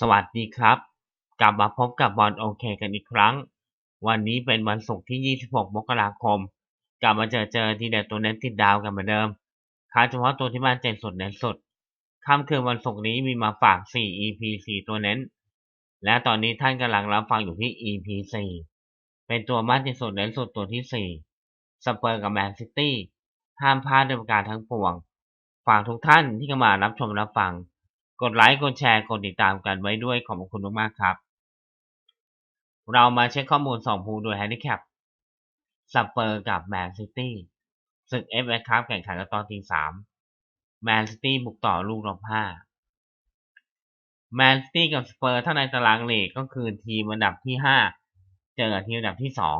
สวัสดีครับ กลับมาพบกับบอลโอเคกันอีกครั้ง วันนี้เป็นวันศุกร์ที่ 26 มกราคม กลับมาเจอเจอทีเด็ดตัวเน้นติดดาวกันเหมือนเดิมค้าเฉพาะตัวที่บ้านเจ็ดสุดเน้นสุดค่ำคืนวันศุกร์นี้มีมาฝาก 4 EP 4 ตัวเน้น และตอนนี้ท่านกำลังรับฟังอยู่ที่ EP 4 เป็นตัวบ้านเจ็สุดเน้นสุดตัวที่ 4 สเปอร์กับแมนซิตี้ ห้ามพลาดด้วยประการทั้งปวง ฝากทุกท่านที่เข้ามารับชมรับฟัง กดไลค์ กดแชร์ กดติดตามกันไว้ด้วยขอบคุณมากๆครับ เรามาเช็คข้อมูลสองภูโดยแฮนดิแคปสเปอร์กับแมนซิตี้ศึกเอฟเอครับแข่งขันกันตอนตีสามแมนซิตี้บุกต่อลูกรอบห้าแมนซิตี้กับสเปอร์ถ้าในตารางเลกก็คือทีมอันดับที่ห้าเจอกับทีมอันดับที่สอง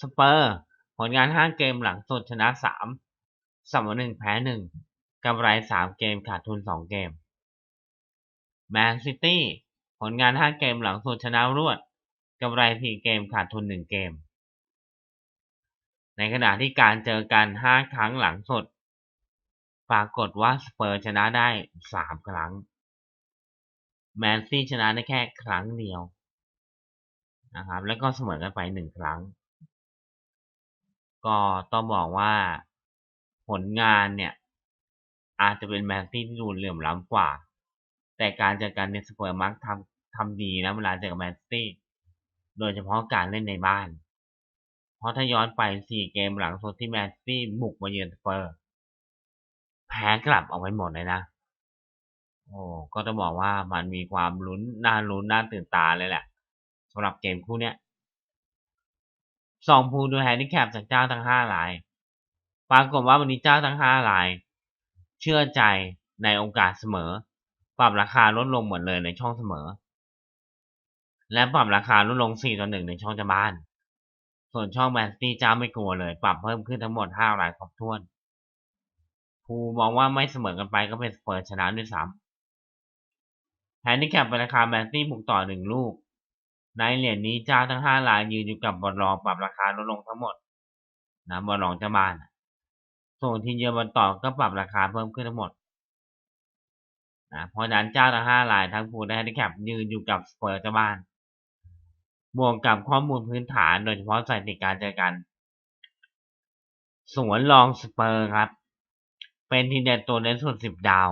สเปอร์ ผลงานห้าเกมหลังสุดชนะสามเสมอหนึ่งแพ้หนึ่ง กำไรสามเกมขาดทุนสองเกมแมนซิตี้ผลงานห้าเกมหลังสุดชนะรวดกำไรสี่เกมขาดทุนหนึ่งเกม ในขณะที่การเจอกันห้าครั้งหลังสุด ปรากฏว่าสเปอร์ชนะได้สามครั้ง แมนซี่ชนะได้แค่ครั้งเดียวนะครับแล้วก็เสมอกันไปหนึ่งครั้ง ก็ต้องบอกว่าผลงานเนี่ย อาจจะเป็นแมนซี่ที่ดูเหลื่อมล้ำกว่า แต่การเจอกันในสเปอร์มักทำทำดีนะเวลาเจอกับแมนซี่โดยเฉพาะการเล่นในบ้าน เพราะถ้าย้อนไป4เกมหลังสุดที่แมนซี่บุกมาเยือนสเปอร์ แพ้กลับออกไปหมดเลยนะ โอ้ก็ต้องบอกว่ามันมีความลุ้นน่าลุ้นน่าตื่นตาเลยแหละสำหรับเกมคู่เนี้ยสองภูดูแฮนดิแคปจากเจ้าทั้งห้าราย ปรากฏว่าวันนี้เจ้าทั้งห้าราย เชื่อใจในโอกาสเสมอ ปรับราคาลดลงหมดเลยในช่องเสมอ และปรับราคาลดลง 4 ต่อ 1 ในช่องจะบ้าน ส่วนช่องแมนซิตี้เจ้าไม่กลัวเลย ปรับเพิ่มขึ้นทั้งหมด 5 รายครบถ้วนภูมองว่าไม่เสมอกันไปก็เป็นสเปอร์ชนะด้วยซ้ำแฮนดิแคปเป็นราคาแมนซิตี้บุกต่อ 1 ลูก ในเหรียญนี้เจ้าทั้ง 5 รายยืนอยู่กับบอลรองปรับราคาลดลงทั้งหมดนะบอลรองเจ้าบ้าน ส่วนทีมเยือนบอลต่อก็ปรับราคาเพิ่มขึ้นทั้งหมดนะเพราะนั้นเจ้าทั้งห้ารายทั้งภูและแฮนดิแคปยืนอยู่กับสเปอร์เจ้าบ้าน บวกกับข้อมูลพื้นฐานโดยเฉพาะสถิติการเจอกัน สวนรองสเปอร์ครับ เป็นทีเด็ดตัวเน้นสุดสิบดาว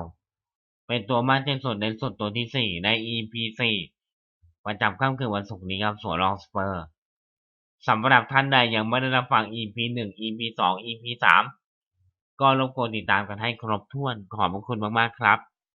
เป็นตัวมั่นใจสุดเน้นสุดตัวที่สี่ใน EP สี่ประจำค่ำคืนวันศุกร์นี้ครับสวนรองสเปอร์สำหรับท่านใดยังไม่ได้รับฟัง EP หนึ่ง EP สอง EP สาม ก็รบกวนติดตามกันให้ครบถ้วนขอบพระคุณมากๆครับ